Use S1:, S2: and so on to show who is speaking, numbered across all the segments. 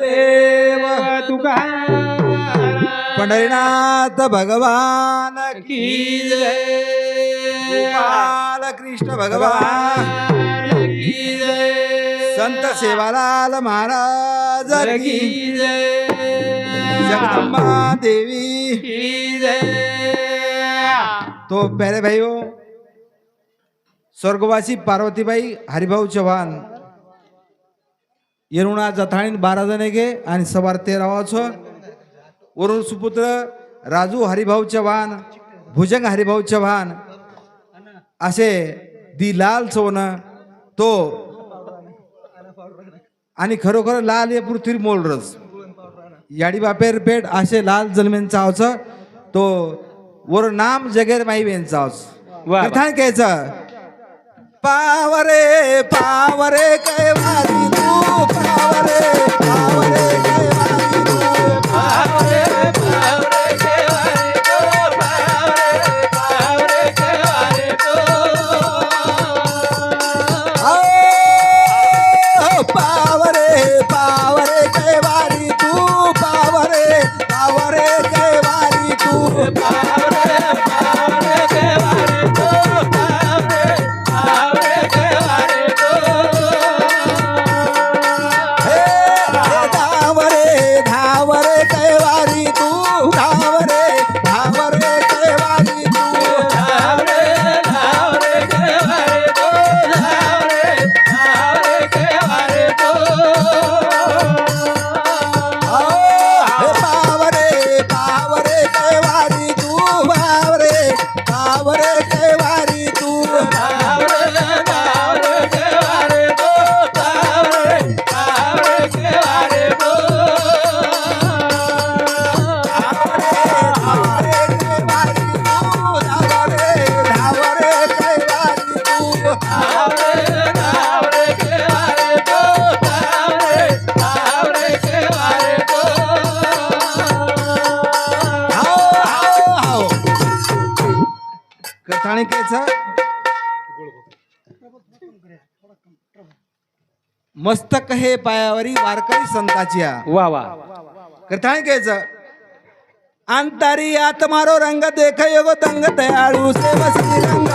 S1: देव. पंढरीनाथ भगवान की
S2: जय.
S1: कृष्ण भगवान
S2: की
S1: संत सेवालाल महाराज की जगदंबा जगदम्बा देवी
S2: की जय.
S1: तो प्यारे भाइयों स्वर्गवासी पार्वतीबाई हरिभाऊ चव्हाण येरुणा ಯರುಣಾ ಜಥಾಣಿನ್ ಬಾರಾಧನೆಗೆ आणि सवार तेरावाचं वरुण सुपुत्र राजू हरिभाऊ चव्हाण भुजंग हरिभाऊ चव्हाण असे दि लाल सोन तो आणि खरोखर लाल ये पृथ्वी मोलरस याडी बापेर पेट असे लाल जन्मेन चावच तो वर नाम जगेर माई बेन
S2: चावच
S1: कथान कायचं पावरे पावरे काय
S2: power,
S1: power, power, power, माणकेच? मस्तक हे पायावरी वारकरी संताची
S2: वा वा.
S1: कथाणिकेच अंतरी आत मारो रंग देख योग दंग तयाळू सेवसी रंग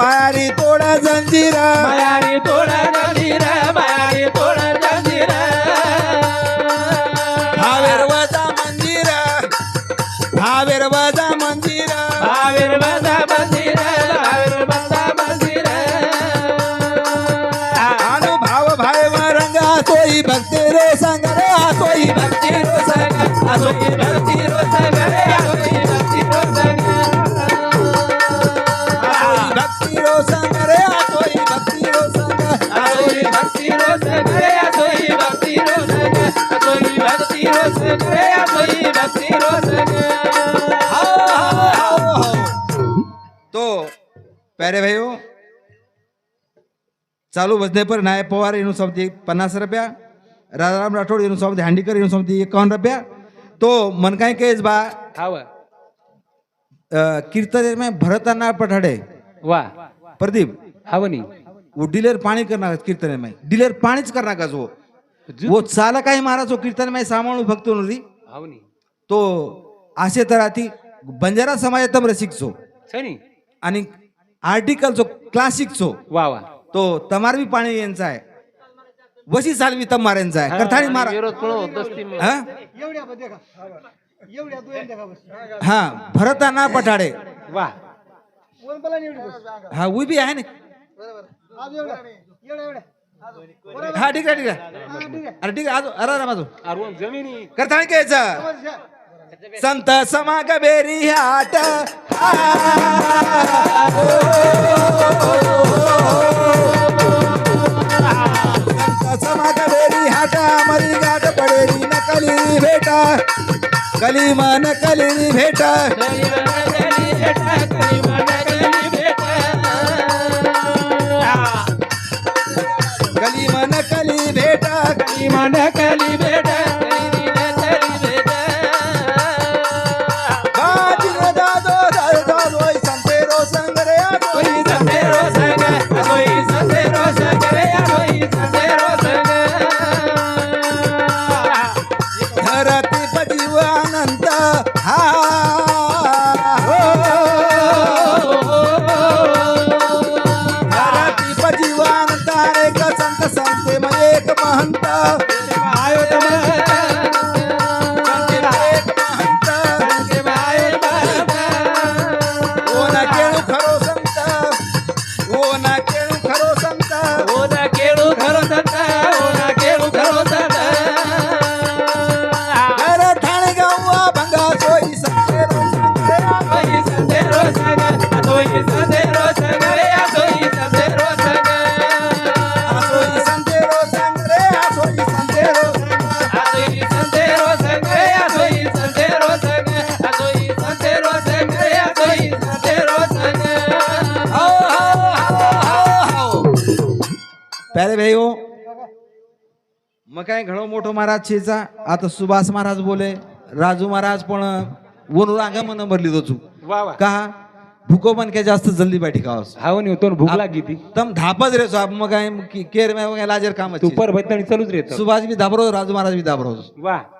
S1: मायारी तोडा जंजिरा.
S2: मायारी तोडा जंजिरा मायारी तोडा
S1: जंजिरा. भावेरवाजा मंदिरा भावेरवाजा
S2: मंदिरा भावेरवाजा मंदिरा भावेरवाजा मंदिरा अनुभाव भाव रंगा तोई भक्ती रे संग
S1: रे तोई भक्ती रे संग
S2: असोई रो संग रे आसोई भक्ती रो संग
S1: तो प्यारे भाइयों चालू बजने पर नायब पवार એનું સૌથી પન્નાસ રૂપિયા રાજારામ રાઠોડ એનું સૌથી હાંડીકર એનું સૌથી એકાવન રૂપિયા તો મન કાંઈ કહે છે બા
S2: हाव
S1: कीर्तन भरताना पठाडे
S2: वा
S1: प्रदीप
S2: हाव नी
S1: वो डिलेर पाणी करणार कीर्तन में डिलेर पाणीच करणार का जो वो चाल काही महाराज कीर्तन में सामाळू फक्त नुरी
S2: नी
S1: तो असे तर आती बंजारा समाजातम रसिक
S2: सनी
S1: आणि आर्टिकल छो क्लासिक छो
S2: वा वा.
S1: तो तमार बी पाणी यांचा आहे. वशी सालवी तमार यांचा आहे मारा
S2: असते
S1: हा? हा भरताना पठाडे.
S2: वा.
S1: हा उ बी आहे ना. हा ठीक आहे ठीक आहे. अरे ठीक आहे आजो अरे अरे माझो
S2: अरे जमिनी.
S1: करताना घ्यायचं संत समाग बेरी हाट. संत समाग बेरी हाट मरी गाठ पडेरी नकली भेटा. कली मन कली भेटा. मन कली प्यारे भाईओ मग काय घणो मोठो महाराज छेचा? आता सुभाष महाराज बोले राजू महाराज पण वनू रांगा मन भरली तो
S2: वा
S1: का? भूको पण काय जास्त जल्दी बैठी खावास
S2: हाव नी तो भूक लागी ती.
S1: तम धापच रे साहेब मग काय केर में काय लाजर काम
S2: तू पर भैतणी चालूच रेत
S1: सुभाष बी धाबरो राजू महाराज बी धाबरो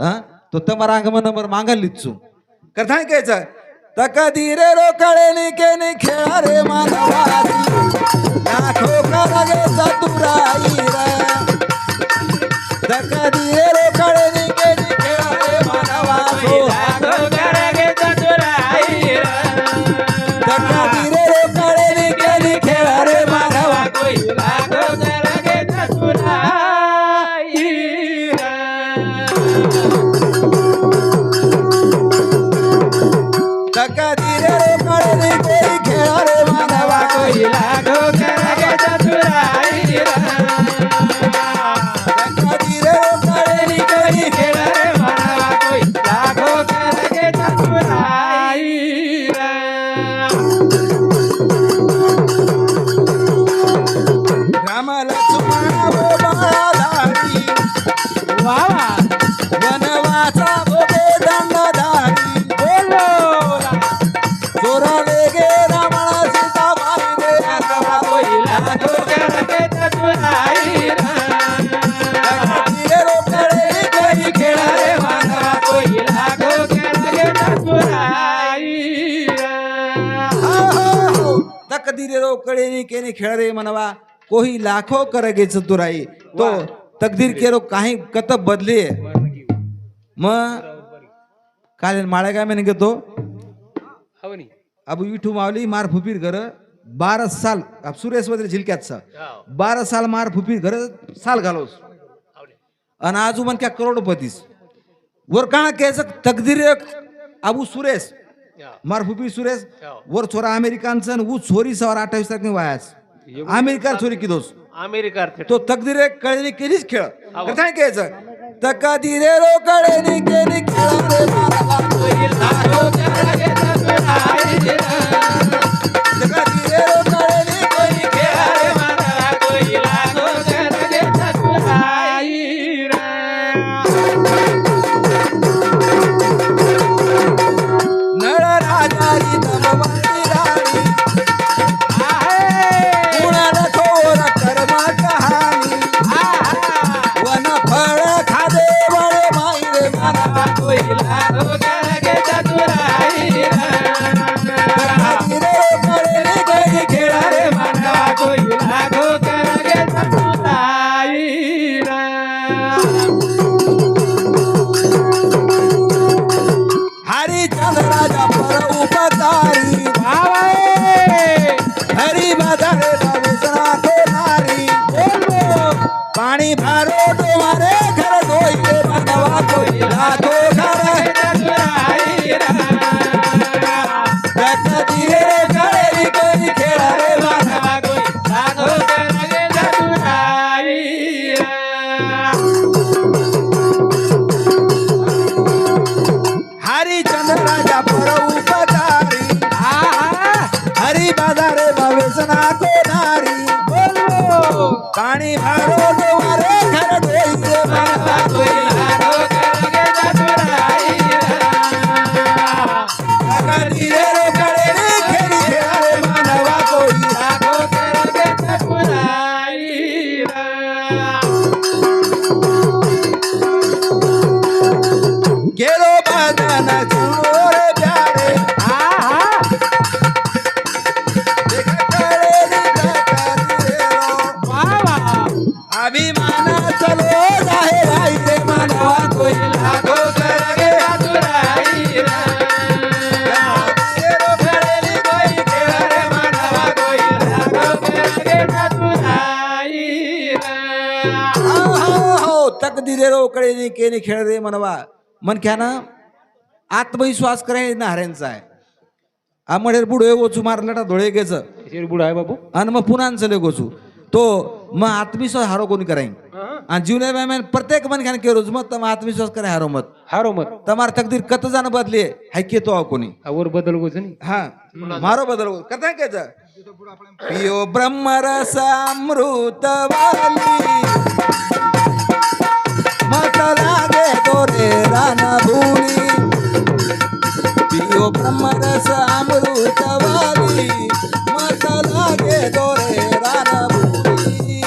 S1: हा? तो तमारा अंगम नंबर मागल लिचू करता कायचं तका धीरे रो कळे के नि खेळा रे मानवाची लाखो करगे चतुराई रे. तका धीरे रो तकदीरे रोकडे नि केने खेळ रे मनवा कोही लाखो करगे चतुराई तो तकदीर केरो काही कत बदली मग काल माळे काय म्हणे घेतो अब विठू मावली मार फुपीर घर बारा साल अब सुरेश वगैरे झिलक्यात सा। बारा साल मार फुपीर घर साल घालोस। आणि आजू मन क्या करोडपतीस। वर का केस तकदीर अबू सुरेश। मारफुपी सुरेश वर छोरा अमेरिकांचं आणि ऊ छोरी सवार अठ्ठावीस तारखे वायाच. अमेरिका छोरी किदोस?
S2: अमेरिका
S1: तो तकदीर कळेनी केलीच खेळ. काय घ्यायचं तकदीरे रो कळेनी पाणी भारो तुम्हारे घर तकदीरे रो कळेली केली खेळ रे मनवा. मन घ्या ना आत्मविश्वास करे ना हऱ्यांचा आहे. आमडे बुडे गोचू मारला धोळे घ्यायचं
S2: बुडा आहे बाबू
S1: आणि मग पुन्हा चले गोचू. तो मग आत्मविश्वास हारो कोणी कराय? आणि जीवना में प्रत्येक मन घ्यान केरोज मग तम आत्मविश्वास करे हारो मत.
S2: हारो मत.
S1: तमार तकदीर कत जाणं बदली हाय केतो आहो कोणी?
S2: वर बदल गोच नाही
S1: हा मारो बदल हो. कथा केच पियो ब्रह्मरस अमृत वाली मत लागे तोरे रान भूली पियो ब्रह्मरस अमृत वाली. मत लागे तोरे रान भूली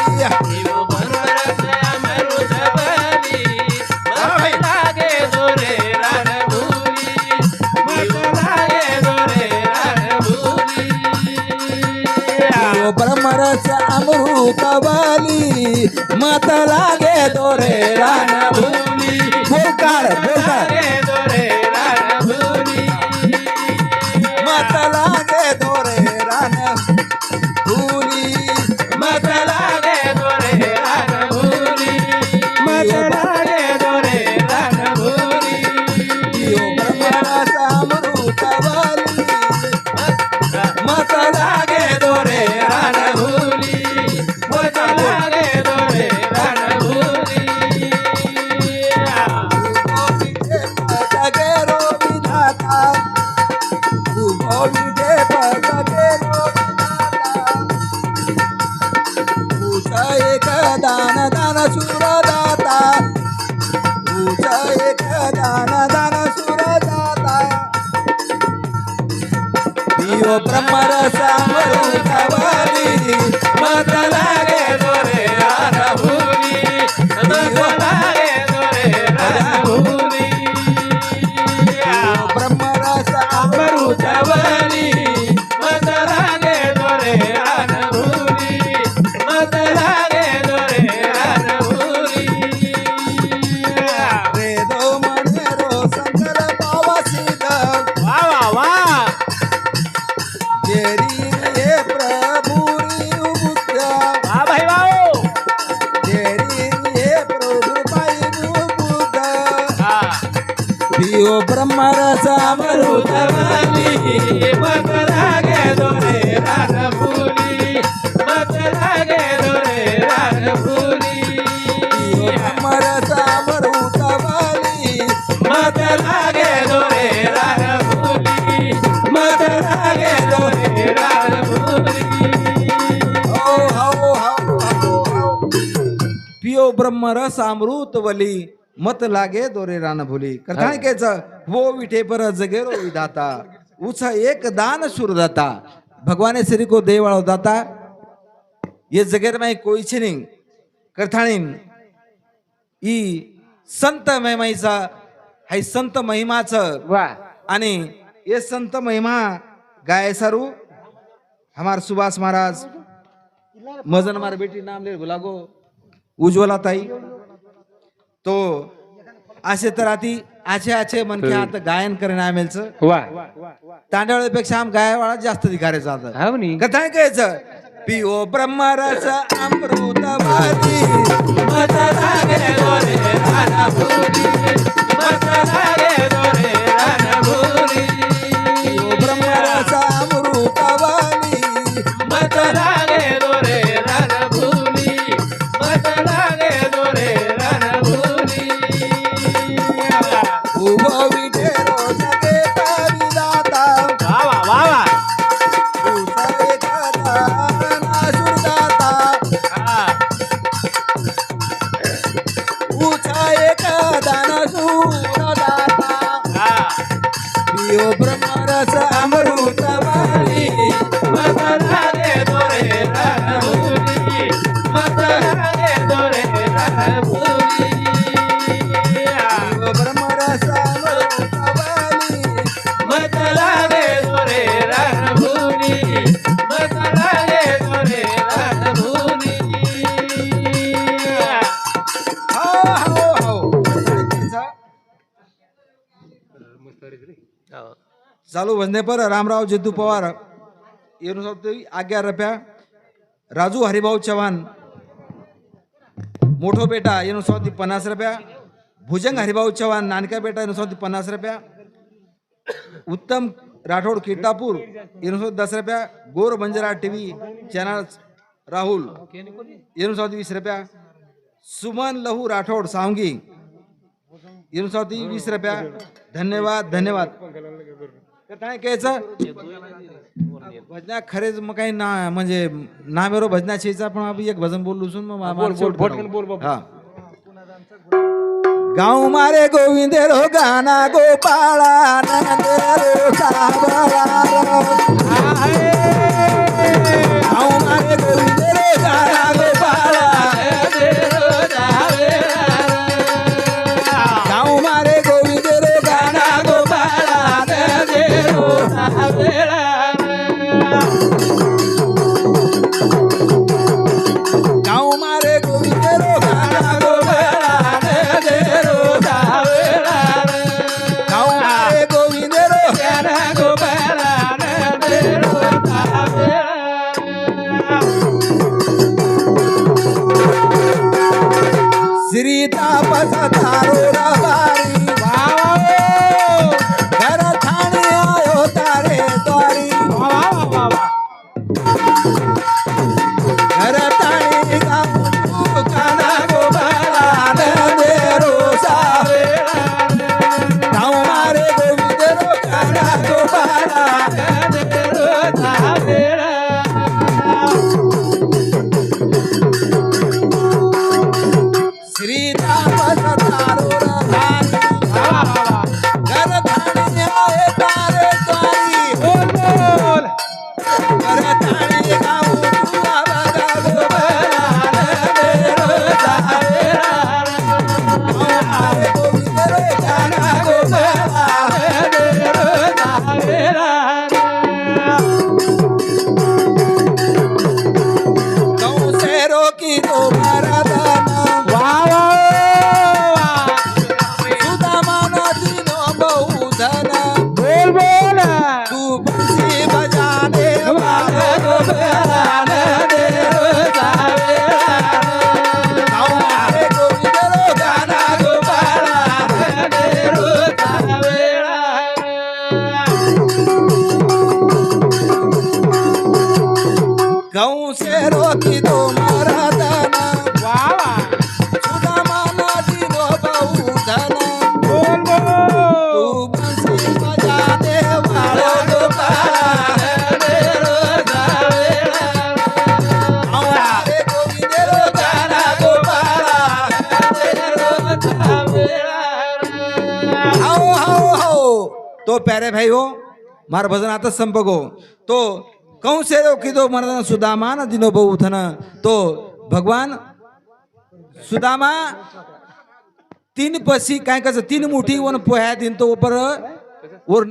S1: पियो ब्रह्मरस अमृत वाली. मत लागे तोरे रान भूली बोलकार बोलकार मत पियो ब्रह्मरस अमृतवाली पिओ ब्रह्मरस अमृत
S2: अमृतवाली लागे दोरे रान फुली मत लागे दोरे रान फुली
S1: ब्रह्मरस अमृत वाली
S2: मत लागे दोरे रान फुली मत लागे दोरे रान फुली
S1: हो हो हो हो. हो. ब्रह्मरस अमृत वली मत लागे दोरे रान भुली. कथानिकेच वो विठे पर जगेरो विधाता उछ एक दान सुरदाता भगवाने श्री को देवाळो दाता. ये जगेर में कोई नहीं करथाणीन ई संत महिमाईचा हाय संत महिमाचं.
S2: वा.
S1: आणि ये संत महिमा गाय सारू. हमार सुभाष महाराज. मजन मार बेटी नाम ले गुलागो उज्ज्वला ताई. तो असे तर आती आछे आछे मनके आता गायन करणे आमेलचं
S2: वा.
S1: तांडवळपेक्षा आम गायवाळा जास्त अधिकारायचं आता
S2: हाव नी.
S1: कथा कायचं पिओ ब्रह्मरस अमृत वादी
S2: मत लागे दोरे
S1: चालू पर रामराव जिद्दू पवार येनुसार आज्ञा रप्या राजू हरिभाऊ चव्हाण मोठो बेटा येनुसार पन्नास रुपया भुजंग हरिभाऊ चव्हाण नानका बेटा येनुसार पन्नास रुपया उत्तम राठोड किटापूर येनुसार दस रुपया गोर बंजारा टीव्ही चॅनल राहुल येनुसार वीस रुपया सुमन लहू राठोड सावंगी येनुसार वीस रुपया धन्यवाद धन्यवाद। तर काय भजना खरेच मग काही ना म्हणजे नामेरो भजना शेचा पण आपण एक भजन बोललो सुन मग बोल बोल हा. गाव मारे गोविंद रो गाना गोपाळा रो. गाव मारे गोविंद रो गाना तो प्यारे भाई हो मार भजन आता संपगो. तो कंसे रो की दो सुदामा न दिनो बहु थन तो भगवान सुदामा तीन पसी काय कसं तीन मुठी वन पोह्या दिन तो ऊपर वर